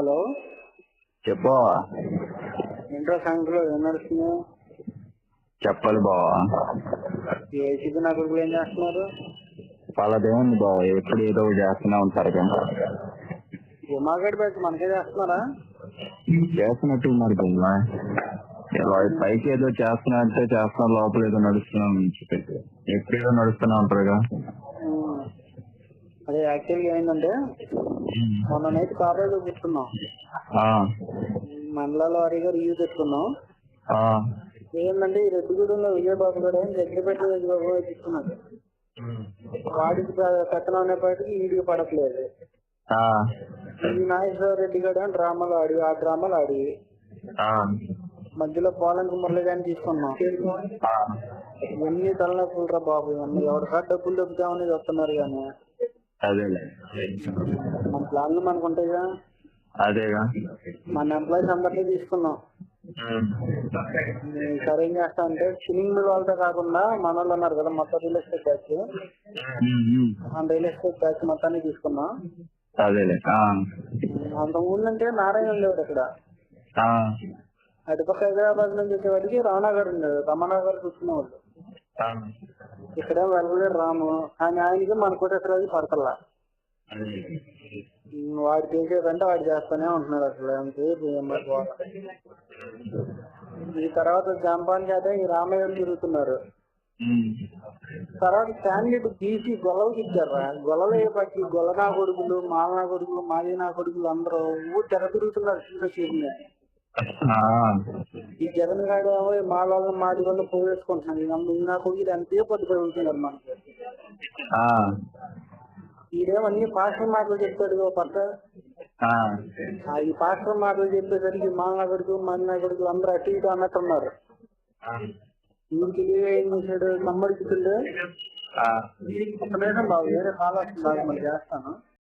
Hello. చెప్పు ఏంట్రా సంగతిలో? ఏం నడుస్తుంది చెప్పాలి బావా. ఏసీబీ నా కొడుకులు ఏం చేస్తున్నారు? వాళ్ళదేముంది బావ ఎప్పుడు ఏదో ఒకటి చేస్తూనే ఉంటారు కదా. ఉమాగడ్ బ్యాచ్ మనకే చేస్తున్నారా? చేస్తున్నట్టు ఉన్నారు కదా పైకి ఏదో చేస్తున్నట్టే చేస్తున్నారు లోపల ఏదో నడుస్తున్నాం ఎప్పుడు ఏదో నడుస్తూనే ఉంటారుగా. అదే యాక్చువల్గా ఏమైందంటే మొన్న నైట్ కాలేజ్ పెట్టుకున్నాం ఆ, మండలాల వారీగా రివ్యూ ఆ, ఏంటంటే ఈ రెడ్డిగూడెంలో విజయబాబు గారు దగ్గర తీసుకున్నాడు వాడికి పెత్తనం అనేప్పటికీ వీడికి పడట్లేదు. నాగేశ్వర రెడ్డి గారు అని డ్రామాలు ఆడి ఆ డ్రామాలు ఆడి మధ్యలో పోలంకి మురళి గారిని తీసుకున్నాం. ఇవన్నీ తలనొప్పులు రా బాబు ఇవన్నీ ఎవరికాడ డబ్బులు దొబ్బుతామని వస్తున్నారు కానీ. అదేలే. మన ప్లాన్లు మనకు ఉంటాయిగా? అదేగా. మన ఎంప్లాయీస్ అందరినీ తీసుకున్నాం సరే ఏం చేస్తా అంటే ఫిలింగ్ వాళ్ళతో కాకుండా మన వాళ్ళు ఉన్నారు కదా మొత్తం రియల్ ఎస్టేట్ బ్యాచ్. మన రియల్ ఎస్టేట్ బ్యాచ్ మొత్తాన్ని తీసుకున్నాం అదేలే. అంత ముందంటే నారాయణ ఉండేవాడు ఇక్కడ అటుపక్క హైదరాబాద్ నుంచి వచ్చేవాడికి రాణా గారు ఉండేది. రమణ గారు చూసుకునేవాళ్ళు. ఇక్కడ వెళ్ళలేడు రాము. కానీ ఆయనకి మన కోటేశ్వరరాజు పడతల్లా అదేలే. ఉమ్, వాడు చేసేదంటే వాడు చేస్తానే ఉంటున్నాడు అసలు. అంతే ఈ తర్వాత జంపాన్ అయితే ఈ రామయ్య తిరుగుతున్నారు. తర్వాత క్యాండిడేట్ తీసి గొల్లలకి ఇచ్చారా గొలవ పట్టి గొలనా నా కొడుకులు మాలనా కొడుకులు మాదినా కొడుకులు అందరూ ఊరు తెర తిరుగుతున్నారు చీరని ఈ జగన్ గారు మా వాళ్ళ మాటి వల్ల పోగేసుకుంటున్నాడు. ఇక మీ నా కొడుకు ఇది అంతే మనకి. ఆ, ఈడేమన్నీ పాస్టర్ మాటలు చెప్తాడు ఓ పక్క? ఈ పాస్టర్ మాటలు చెప్పేసరికి మా నా కొడుకు మా నా కొడుకులు అందరూ అటు ఇటు అన్నట్టున్నారు. వీడికి ఏం చేశాడు? నమ్మడికి ఒక నిమిషం బాబు వేరే కాల్ వస్తుంది. మళ్ళీ చేస్తాను.